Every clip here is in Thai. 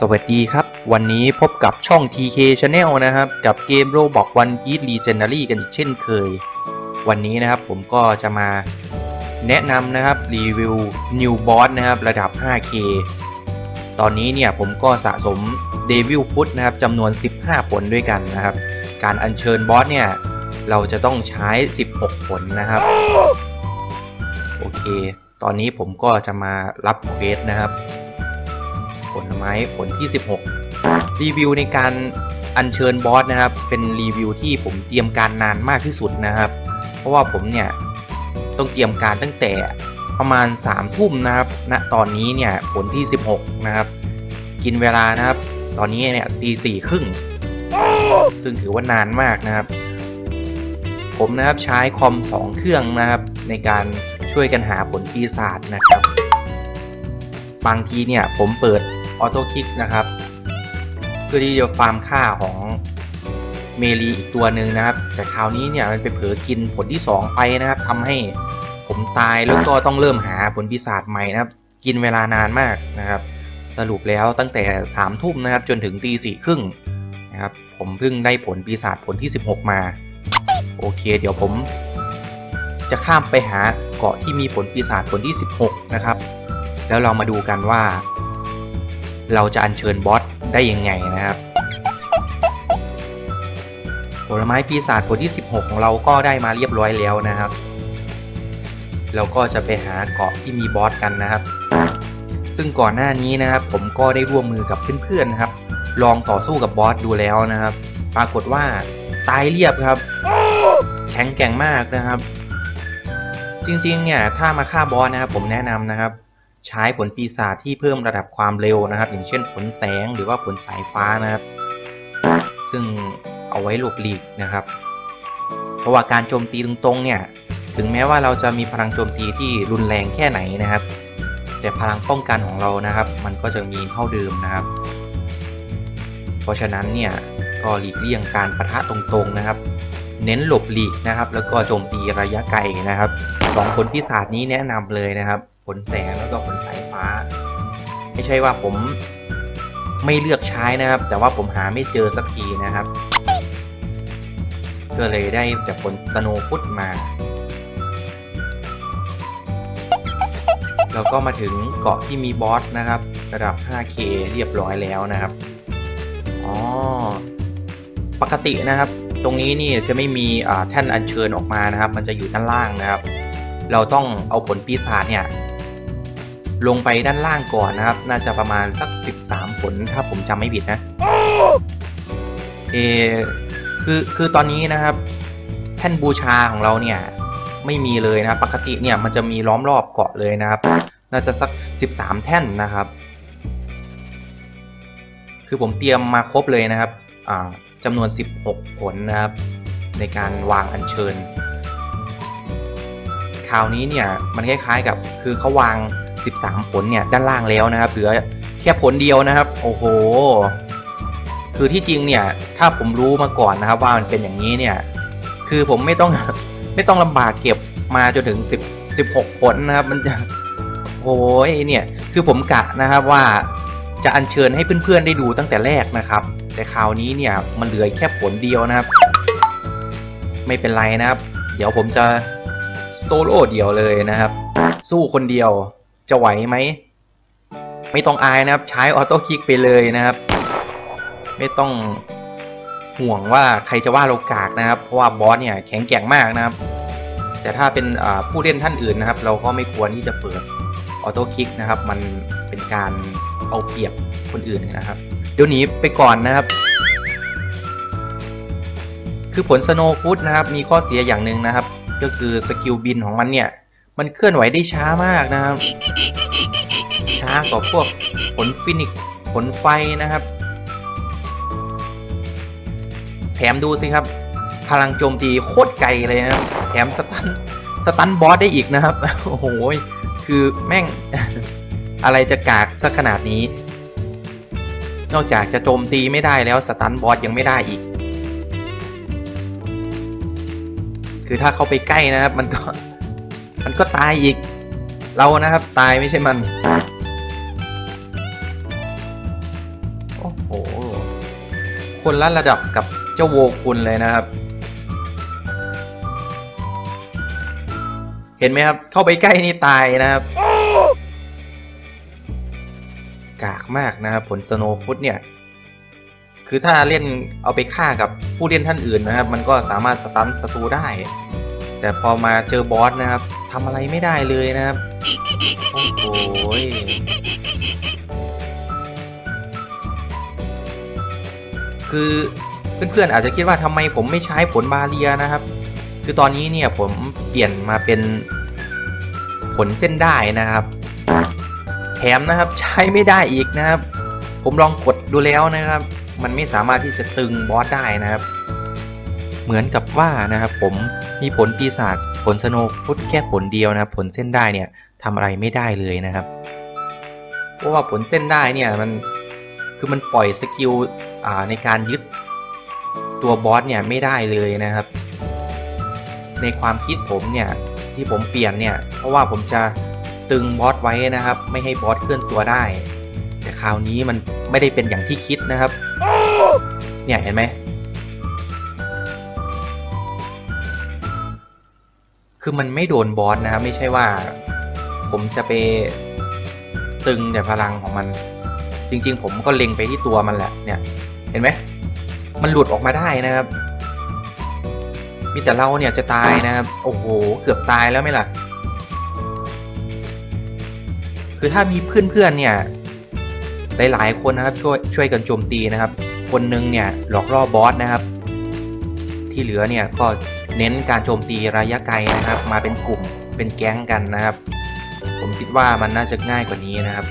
สวัสดีครับ วันนี้พบกับช่อง TK Channel นะครับ กับเกม Roblox One Piece Legendary กันอีกเช่นเคย วันนี้นะครับผมก็จะมาแนะนำนะครับ รีวิว New Boss นะครับ ระดับ 5K ตอนนี้เนี่ยผมก็สะสม Devil Foot นะครับจำนวน 15 ผลด้วยกันนะครับ การอัญเชิญบอสเนี่ย เราจะต้องใช้ 16 ผลนะครับ โอเค ตอนนี้ผมก็จะมารับเควสนะครับ ไม้ผลที่ 16 รีวิวในการอัญเชิญบอสนะครับ เป็นรีวิวที่ผมเตรียมการนานมากที่สุดนะครับ เพราะว่าผมเนี่ยต้องเตรียมการตั้งแต่ประมาณ3ทุ่มนะครับณนะตอนนี้เนี่ยผลที่ 16 นะครับ กินเวลานะครับ ตอนนี้เนี่ยตีสี่ครึ่ง ซึ่งถือว่านานมากนะครับ ผมนะครับใช้คอม 2 เครื่องนะครับ ในการช่วยกันหาผลปีศาจนะครับ บางทีเนี่ยผมเปิด ออโต้คลิกนะครับ เพื่อที่จะฟาร์มค่าของเมลีอีกตัวหนึ่งนะครับ แต่คราวนี้เนี่ยมันไปเผลอกินผลที่ 2 ไปนะครับทำให้ผมตายแล้วก็ต้องเริ่มหาผลปีศาจใหม่นะครับ กินเวลานานมากนะครับ สรุปแล้วตั้งแต่3ามทุ่มนะครับ จนถึงตีสี่ครึ่งนะครับ ผมเพิ่งได้ผลปีศาจผลที่ 16 มา โอเค เดี๋ยวผม จะข้ามไปหาเกาะที่มีผลปีศาจผลที่ 16 นะครับ แล้วเรามาดูกันว่า เราจะอัญเชิญบอสได้ยังไงนะครับผลไม้ปีศาจผลที่ 16 ของเราก็ได้มาเรียบร้อยแล้วนะครับ เราก็จะไปหาเกาะที่มีบอสกันนะครับ ซึ่งก่อนหน้านี้นะครับ ผมก็ได้ร่วมมือกับเพื่อนๆนะครับ ลองต่อสู้กับบอสดูแล้วนะครับ ปรากฏว่าตายเรียบครับ แข็งแกร่งมากนะครับ จริงๆเนี่ยถ้ามาฆ่าบอสนะครับ ผมแนะนำนะครับ ใช้ผลปีศาจที่เพิ่มระดับความเร็วนะครับ อย่างเช่นผลแสงหรือว่าผลสายฟ้านะครับ ซึ่งเอาไว้หลบหลีกนะครับ เพราะว่าการโจมตีตรงๆเนี่ยถึงแม้ว่าเราจะมีพลังโจมตีที่รุนแรงแค่ไหนนะครับ แต่พลังป้องกันของเรานะครับ มันก็จะมีเท่าเดิมนะครับ เพราะฉะนั้นเนี่ยก็หลีกเลี่ยงการประทะตรงๆนะครับ เน้นหลบหลีกนะครับ แล้วก็โจมตีระยะไกลนะครับสองผลพิศาจนี้แนะนำเลยนะครับ ผลแสงแล้วก็ผลสายฟ้า ไม่ใช่ว่าผมไม่เลือกใช้นะครับ แต่ว่าผมหาไม่เจอสักทีนะครับ ก็เลยได้แต่ผลสโนฟุตมาแล้วก็มาถึงเกาะที่มีบอสนะครับ ระดับ 5K เรียบร้อยแล้วนะครับ อ๋อ ปกตินะครับ ตรงนี้นี่จะไม่มีแท่นอัญเชิญออกมานะครับ มันจะอยู่ด้านล่างนะครับ เราต้องเอาผลปีศาจเนี่ย ลงไปด้านล่างก่อนนะครับ น่าจะประมาณสัก 13 ผลถ้าผมจำไม่ผิดนะ เอคือคือตอนนี้นะครับ แท่นบูชาของเราเนี่ย ไม่มีเลยนะครับ ปกติเนี่ยมันจะมีล้อมรอบเกาะเลยนะครับ น่าจะสัก 13 แท่นนะครับ คือผมเตรียมมาครบเลยนะครับจำนวน 16 ผลนะครับ ในการวางอัญเชิญ คราวนี้เนี่ยมันคล้ายๆกับคือเขาวาง 13 ผลเนี่ยด้านล่างแล้วนะครับเหลือแค่ผลเดียวนะครับ โอ้โห คือที่จริงเนี่ยถ้าผมรู้มาก่อนนะครับว่ามันเป็นอย่างนี้เนี่ยคือผมไม่ต้องไม่ต้องลำบากเก็บมาจนถึง 10 16 ผลนะครับ มันจะโอ้ยเนี่ยคือผมกะนะครับว่าจะอัญเชิญให้เพื่อนๆได้ดูตั้งแต่แรกนะครับ แต่คราวนี้เนี่ยมันเหลือแค่ผลเดียวนะครับ ไม่เป็นไรนะครับ เดี๋ยวผมจะโซโล่เดียวเลยนะครับ สู้คนเดียว จะไหวไหม ไม่ต้องอายนะครับ ใช้ออโต้คลิกไปเลยนะครับ ไม่ต้องห่วงว่าใครจะว่าเรากากนะครับ เพราะว่าบอสเนี่ยแข็งแกร่งมากนะครับ แต่ถ้าเป็นผู้เล่นท่านอื่นนะครับ เราก็ไม่ควรที่จะเปิดออโต้คลิกนะครับ มันเป็นการเอาเปรียบคนอื่นนะครับ เดี๋ยวหนีไปก่อนนะครับ คือผลสโนฟุตนะครับ มีข้อเสียอย่างหนึ่งนะครับ ก็คือสกิลบินของมันเนี่ย มันเคลื่อนไหวได้ช้ามากนะครับ ช้ากว่าพวกผลฟินิกผลไฟนะครับ แถมดูสิครับ พลังโจมตีโคตรไกลเลยนะแถมสตันสตันบอสได้อีกนะครับ โอ้โห คือแม่งอะไรจะกากสักขนาดนี้ นอกจากจะโจมตีไม่ได้แล้วสตันบอสยังไม่ได้อีก คือถ้าเขาไปใกล้นะครับมันก็ มันก็ตายอีก เรานะครับตายไม่ใช่มัน โอ้โห คนละระดับกับเจ้าโวคุณเลยนะครับ เห็นไหมครับ เข้าไปใกล้นี่ตายนะครับ กากมากนะครับ ผลสโนฟุตเนี่ยคือถ้าเล่นเอาไปฆ่ากับผู้เล่นท่านอื่นนะครับ มันก็สามารถสตันศัตรูได้ แต่พอมาเจอบอสนะครับทำอะไรไม่ได้เลยนะครับ โอ้โหยคือเพื่อนๆอาจจะคิดว่าทำไมผมไม่ใช้ผลบาเรียนะครับ คือตอนนี้เนี่ยผมเปลี่ยนมาเป็นผลเส้นได้นะครับ แถมนะครับใช้ไม่ได้อีกนะครับ ผมลองกดดูแล้วนะครับ มันไม่สามารถที่จะตึงบอสได้นะครับ เหมือนกับว่านะครับผม มีผลปีศาจผลสโนฟุตแค่ผลเดียวนะครับ ผลเส้นได้เนี่ยทำอะไรไม่ได้เลยนะครับ เพราะว่าผลเส้นได้เนี่ยมันคือมันปล่อยสกิลในการยึดตัวบอสเนี่ยไม่ได้เลยนะครับ ในความคิดผมเนี่ยที่ผมเปลี่ยนเนี่ยเพราะว่าผมจะตึงบอสไว้นะครับ ไม่ให้บอสเคลื่อนตัวได้ แต่คราวนี้มันไม่ได้เป็นอย่างที่คิดนะครับ เนี่ยเห็นไหม คือมันไม่โดนบอสนะครับ ไม่ใช่ว่า ผมจะไปตึงแต่พลังของมัน จริง ๆ ผมก็เล็งไปที่ตัวมันแหละ เนี่ย เห็นไหม มันหลุดออกมาได้นะครับ มีแต่เราเนี่ยจะตายนะครับ โอ้โห เกือบตายแล้วไหมล่ะ คือถ้ามีเพื่อนๆเนี่ย หลายๆคนนะครับ ช่วยช่วยกันโจมตีนะครับ คนหนึงเนี่ยหลอกล่อบอสนะครับ ที่เหลือเนี่ยก็ เน้นการโจมตีระยะไกลนะครับ มาเป็นกลุ่มเป็นแก๊งกันนะครับ ผมคิดว่ามันน่าจะง่ายกว่านี้นะครับ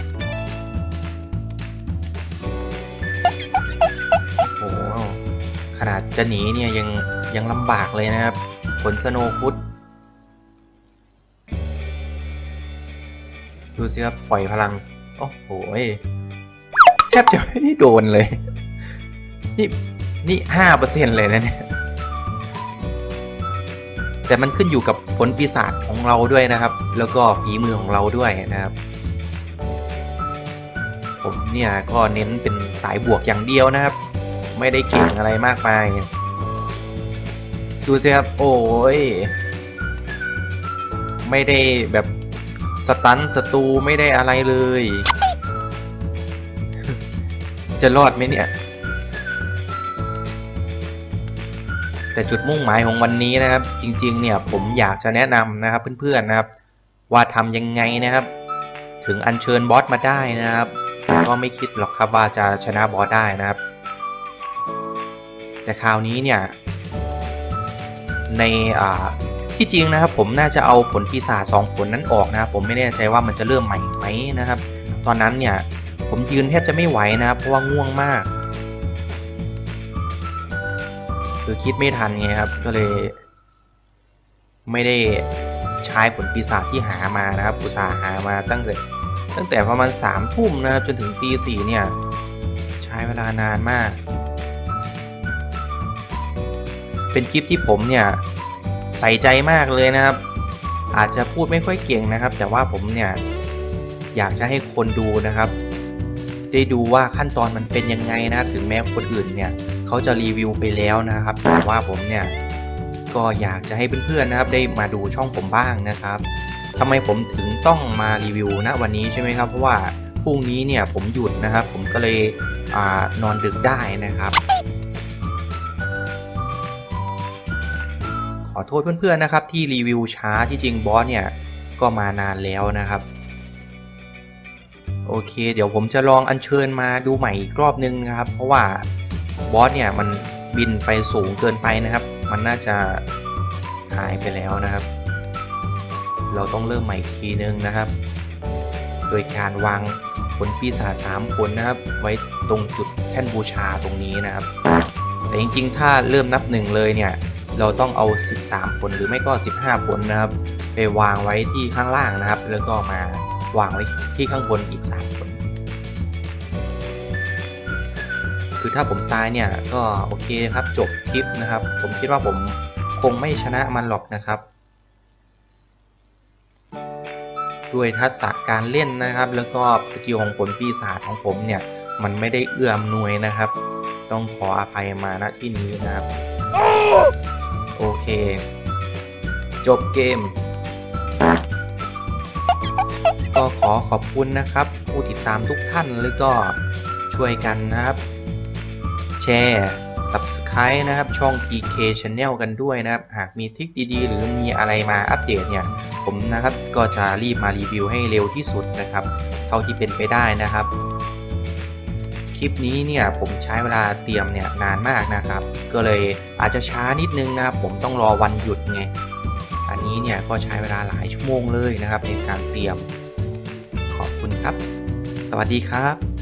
โอ้ขนาดจะหนีเนี่ยยังยังลำบากเลยนะครับผลสโนฟุตดูสิครับปล่อยพลัง โอ้โหแทบจะไม่ได้โดนเลย นี่นี่ห้าเปอร์เซ็นเลยนะเนี่ย แต่มันขึ้นอยู่กับผลปีศาจของเราด้วยนะครับ แล้วก็ฝีมือของเราด้วยนะครับ ผมเนี่ยก็เน้นเป็นสายบวกอย่างเดียวนะครับ ไม่ได้เก่งอะไรมากมาย ดูสิครับ โอ้ย ไม่ได้แบบสตันศัตรูไม่ได้อะไรเลย จะรอดไหมเนี่ย แต่จุดมุ่งหมายของวันนี้นะครับ จริงๆเนี่ยผมอยากจะแนะนำนะครับเพื่อนๆนะครับ ว่าทำยังไงนะครับ ถึงอัญเชิญบอสมาได้นะครับ ก็ไม่คิดหรอกครับว่าจะชนะบอสได้นะครับ แต่คราวนี้เนี่ยในอ่าที่จริงนะครับผมน่าจะเอาผลปีศาจสองผลนั้นออกนะครับ ผมไม่แน่ใจว่ามันจะเริ่มใหม่ไหมนะครับ ตอนนั้นเนี่ยผมยืนแทบจะไม่ไหวนะครับเพราะว่าง่วงมาก คือคิดไม่ทันไงครับ ก็เลย ไม่ได้ใช้ผลปีศาจที่หามานะครับอุตส่าห์หามาตั้งแต่ตั้งแต่ประมาณสามทุ่มนะครับ จนถึงตีสี่เนี่ย ใช้เวลานานมาก เป็นคลิปที่ผมเนี่ยใส่ใจมากเลยนะครับ อาจจะพูดไม่ค่อยเก่งนะครับ แต่ว่าผมเนี่ยอยากจะให้คนดูนะครับ ได้ดูว่าขั้นตอนมันเป็นยังไงนะครับ ถึงแม้คนอื่นเนี่ย เขาจะรีวิวไปแล้วนะครับแต่ว่าผมเนี่ยก็อยากจะให้เพื่อนๆนะครับ ได้มาดูช่องผมบ้างนะครับทำไมผมถึงต้องมารีวิวณวันนี้ใช่ไหมครับ เพราะว่าพรุ่งนี้เนี่ยผมหยุดนะครับ ผมก็เลยอนอนดึกได้นะครับ ขอโทษเพื่อนๆนะครับ ที่รีวิวช้าที่จริงบอสเนี่ยก็มานานแล้วนะครับโอเค เดี๋ยวผมจะลองอัญเชิญมาดูใหม่อีกรอบนึงนะครับ เพราะว่า บอสเนี่ยมันบินไปสูงเกินไปนะครับ มันน่าจะหายไปแล้วนะครับ เราต้องเริ่มใหม่อีกทีนึงนะครับ โดยการวางผลปีศาจสามผลนะครับ ไว้ตรงจุดแท่นบูชาตรงนี้นะครับ แต่จริงๆ ถ้าเริ่มนับหนึ่งเลยเนี่ย เราต้องเอา 13 ผลหรือไม่ก็ 15 ผลนะครับ ไปวางไว้ที่ข้างล่างนะครับ แล้วก็มาวางไว้ที่ข้างบนอีก 3 คือถ้าผมตายเนี่ยก็โอเคครับจบคลิปนะครับ ผมคิดว่าผมคงไม่ชนะมันหรอกนะครับ ด้วยทักษะการเล่นนะครับ แล้วก็สกิลของผลปีศาจของผมเนี่ยมันไม่ได้เอื้อมหนวยนะครับ ต้องขออภัยมาณที่นี้นะครับ โอเค จบเกมก็ขอขอบคุณนะครับ ผู้ติดตามทุกท่านแล้วก็ช่วยกันนะครับ แชร์ Subscribe นะครับ ช่อง PK Channel กันด้วยนะครับ หากมีทริคดีๆ หรือมีอะไรมาอัปเดตเนี่ย ผมนะครับก็จะรีบมารีวิวให้เร็วที่สุดนะครับ เท่าที่เป็นไปได้นะครับ คลิปนี้เนี่ยผมใช้เวลาเตรียมเนี่ยนานมากนะครับ ก็เลยอาจจะช้านิดนึงนะครับ ผมต้องรอวันหยุดไง อันนี้เนี่ยก็ใช้เวลาหลายชั่วโมงเลยนะครับในการเตรียม ขอบคุณครับ สวัสดีครับ